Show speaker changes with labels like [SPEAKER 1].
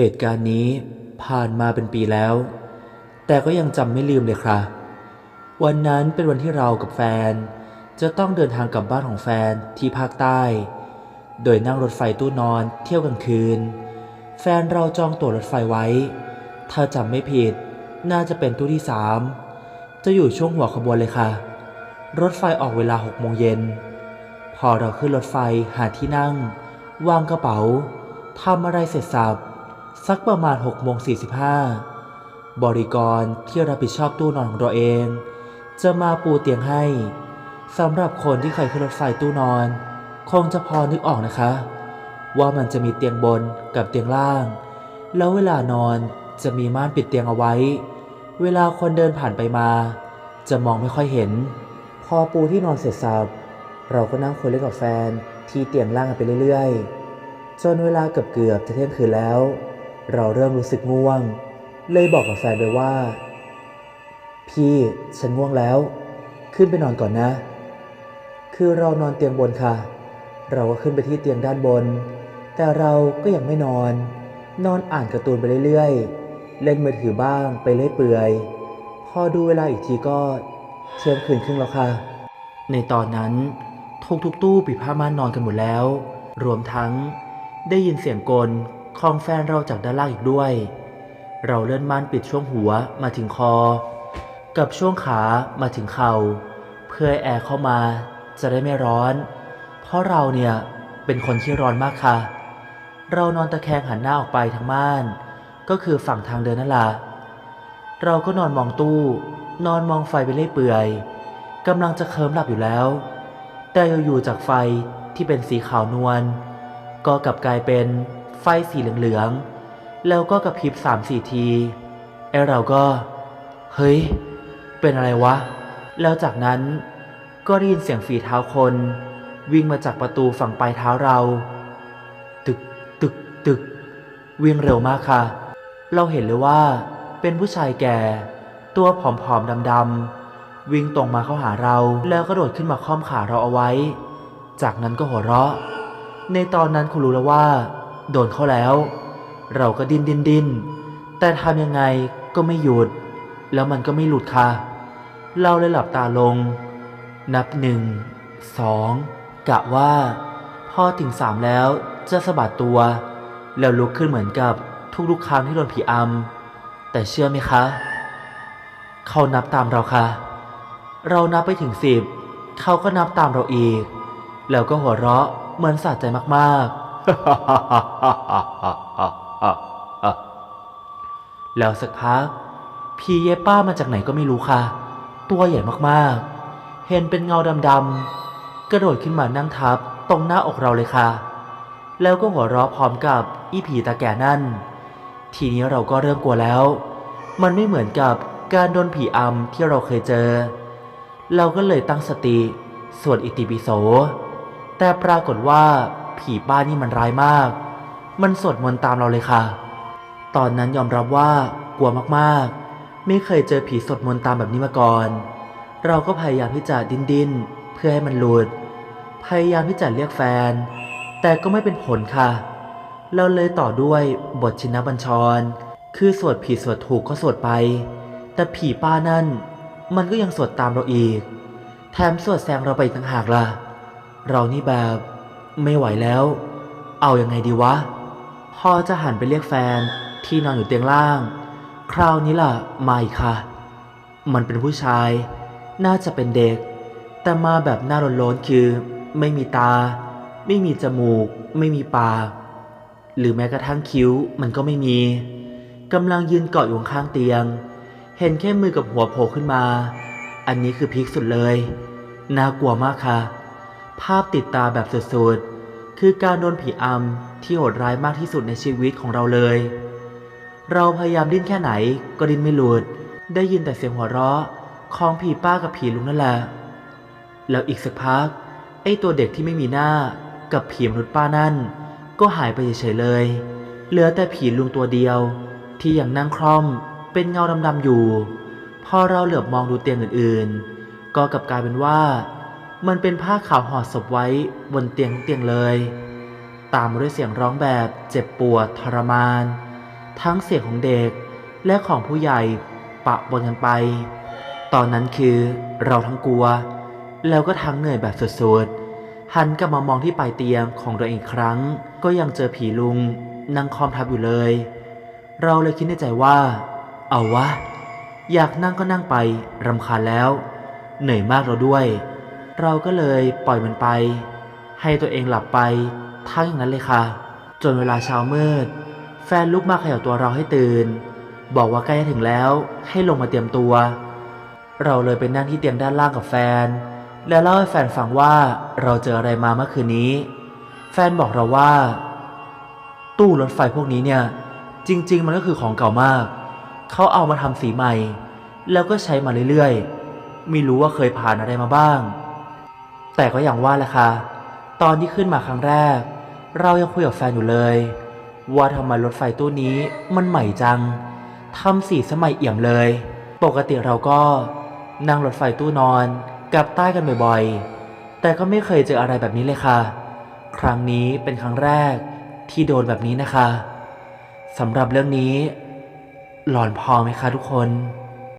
[SPEAKER 1] เหตุการณ์นี้ผ่านมาเป็นปีแล้ว แต่ก็ยังจำไม่ลืมเลยครับวันนั้นเป็นวันที่เรากับแฟน จะต้องเดินทางกลับบ้านของแฟนที่ภาคใต้ โดยนั่งรถไฟตู้นอนเที่ยวกลางคืน แฟนเราจองตั๋วรถไฟไว้ ถ้าจำไม่ผิดน่าจะเป็นตู้ที่สามจะอยู่ช่วงหัวขบวนเลยค่ะ รถไฟออกเวลา6โมงเย็น พอเราขึ้นรถไฟหาที่นั่ง วางกระเป๋าทำอะไรเสร็จสับ สักประมาณ6โมง45 บริกรที่รับผิดชอบตู้นอนของเราเอง จะมาปูเตียงให้สำหรับคนที่เคยขึ้นรถไฟตู้นอน คงจะพอนึกออกนะคะ ว่ามันจะมีเตียงบนกับเตียงล่าง แล้วเวลานอนจะมีม่านปิดเตียงเอาไว้ เวลาคนเดินผ่านไปมา จะมองไม่ค่อยเห็น พอปูที่นอนเสร็จสับเราก็นั่งคุยเล่นกับแฟนที่เตียงล่างกันไปเรื่อยๆ จนเวลาเกือบเกือบๆจะเที่ยงคืนแล้ว เราเริ่มรู้สึกง่วง เลยบอกกับแฟนไปว่า พี่ฉันง่วงแล้ว ขึ้นไปนอนก่อนนะ คือเรานอนเตียงบนค่ะ เราก็ขึ้นไปที่เตียงด้านบน แต่เราก็ยังไม่นอน นอนอ่านการ์ตูนไปเรื่อยๆ เล่นมือถือบ้างไปเรื่อยเปื่อย พอดูเวลาอีกทีก็เที่ยงคืนครึ่งแล้วค่ะ ในตอนนั้นทุกทุกตู้ปิดผ้าม่านนอนกันหมดแล้ว รวมทั้งได้ยินเสียงกล ของแฟนเราจากด้านล่างอีกด้วย เราเลื่อนม่านปิดช่วงหัวมาถึงคอ กับช่วงขามาถึงเข่าเพื่อให้แอร์เข้ามาจะได้ไม่ร้อน เพราะเราเนี่ยเป็นคนที่ร้อนมากค่ะ เรานอนตะแคงหันหน้าออกไปทางม่าน ก็คือฝั่งทางเดินนั่นแหละเราก็นอนมองตู้ นอนมองไฟไปเรื่อยเปื่อยกำลังจะเคลิ้มหลับอยู่แล้ว แต่อยู่ๆจากไฟที่เป็นสีขาวนวลก็กลับกลายเป็น ไฟสีเหลืองๆ แล้วก็กระพริบสามสี่ทีไอเราก็ เฮ้ย เป็นอะไรวะ แล้วจากนั้นก็ได้ยินเสียงฝีเท้าคน วิ่งมาจากประตูฝั่งปลายเท้าเรา ตึกตึกตึก วิ่งเร็วมากค่ะ เราเห็นเลยว่าเป็นผู้ชายแก่ ตัวผอมๆดำๆวิ่งตรงมาเข้าหาเราแล้วก็โดดขึ้นมาค้อมขาเราเอาไว้ จากนั้นก็หัวเราะ ในตอนนั้นคุณรู้แล้วว่า โดนเขาแล้ว เราก็ดิ้นดิ้นดิ้นแต่ทำยังไงก็ไม่หยุด แล้วมันก็ไม่หลุดค่ะเราเลยหลับตาลง นับหนึ่งสองกะว่า พอถึงสามแล้วจะสะบัดตัว แล้วลุกขึ้นเหมือนกับทุกๆครั้งที่โดนผีอำแต่เชื่อไหมคะเขานับตามเราค่ะ เรานับไปถึงสิบเขาก็นับตามเราอีก แล้วก็หัวเราะเหมือนสะใจมาก แล้วสักพักพี่เยป้ามาจากไหนก็ไม่รู้ค่ะ ตัวใหญ่มากๆ เห็นเป็นเงาดำๆ กระโดดขึ้นมานั่งทับตรงหน้าอกเราเลยค่ะ แล้วก็หัวเราะพร้อมกับอีผีตาแก่นั่น ทีนี้เราก็เริ่มกลัวแล้ว มันไม่เหมือนกับการโดนผีอำที่เราเคยเจอ เราก็เลยตั้งสติสวดอิติปิโส แต่ปรากฏว่า ผีป้านี่มันร้ายมาก มันสวดมนต์ตามเราเลยค่ะ ตอนนั้นยอมรับว่ากลัวมากๆ ไม่เคยเจอผีสวดมนต์ตามแบบนี้มาก่อน เราก็พยายามที่จะดิ้นดินเพื่อให้มันหลุด พยายามที่จะเรียกแฟน แต่ก็ไม่เป็นผลค่ะ เราเลยต่อด้วยบทชินบัญชร คือสวดผิดสวดถูกก็สวดไป แต่ผีป้านั่น มันก็ยังสวดตามเราอีก แถมสวดแซงเราไปอีกต่างหากล่ะ เรานี่แบบ ไม่ไหวแล้ว เอายังไงดีวะ พ่อจะหันไปเรียกแฟนที่นอนอยู่เตียงล่าง คราวนี้ล่ะมาอีกค่ะ มันเป็นผู้ชาย น่าจะเป็นเด็ก แต่มาแบบหน้าโลนๆคือ ไม่มีตา ไม่มีจมูก ไม่มีปาก หรือแม้กระทั่งคิ้วมันก็ไม่มีกำลังยืนเกาะอยู่ข้างเตียง เห็นแค่มือกับหัวโผล่ขึ้นมา อันนี้คือพีคสุดเลย น่ากลัวมากค่ะ ภาพติดตาแบบสุดๆ คือการโดนผีอำที่โหดร้ายมากที่สุดในชีวิตของเราเลย เราพยายามดิ้นแค่ไหนก็ดิ้นไม่หลุด ได้ยินแต่เสียงหัวเราะของผีป้ากับผีลุงนั่นแหละ แล้วอีกสักพัก ไอ้ตัวเด็กที่ไม่มีหน้ากับผีมนุษย์ป้านั่น ก็หายไปเฉยๆเลย เหลือแต่ผีลุงตัวเดียว ที่ยังนั่งคล่อมเป็นเงาดำๆอยู่ พอเราเหลือบมองดูเตียงอื่นๆ ก็กลับกลายเป็นว่า มันเป็นผ้าขาวห่อศพไว้บนเตียงเตียงเลย ตามด้วยเสียงร้องแบบเจ็บปวดทรมาน ทั้งเสียงของเด็กและของผู้ใหญ่ปะปนกันไป ตอนนั้นคือเราทั้งกลัว แล้วก็ทั้งเหนื่อยแบบสุดๆ หันกลับมามองที่ปลายเตียงของตัวเองครั้ง ก็ยังเจอผีลุงนั่งคอมทับอยู่เลย เราเลยคิดในใจว่า เอาวะ อยากนั่งก็นั่งไปรำคาญแล้ว เหนื่อยมากเราด้วย เราก็เลยปล่อยมันไป ให้ตัวเองหลับไปทั้งอย่างนั้นเลยค่ะ จนเวลาเช้ามืด แฟนลุกมาเขย่าตัวเราให้ตื่น บอกว่าใกล้จะถึงแล้วให้ลงมาเตรียมตัว เราเลยไปนั่งที่เตียงด้านล่างกับแฟน แล้วเล่าให้แฟนฟังว่าเราเจออะไรมาเมื่อคืนนี้ แฟนบอกเราว่า ตู้รถไฟพวกนี้เนี่ย จริง ๆ มันก็คือของเก่ามาก เขาเอามาทำสีใหม่ แล้วก็ใช้มาเรื่อยๆ ไม่รู้ว่าเคยผ่านอะไรมาบ้าง แต่ก็อย่างว่าแหละค่ะ ตอนที่ขึ้นมาครั้งแรก เรายังคุยกับแฟนอยู่เลย ว่าทำไมรถไฟตู้นี้มันใหม่จังทำสีสมัยเอี่ยมเลย ปกติเราก็นั่งรถไฟตู้นอนกับใต้กันบ่อยๆ แต่ก็ไม่เคยเจออะไรแบบนี้เลยค่ะ ครั้งนี้เป็นครั้งแรกที่โดนแบบนี้นะคะสำหรับเรื่องนี้ หลอนพอไหมคะทุกคน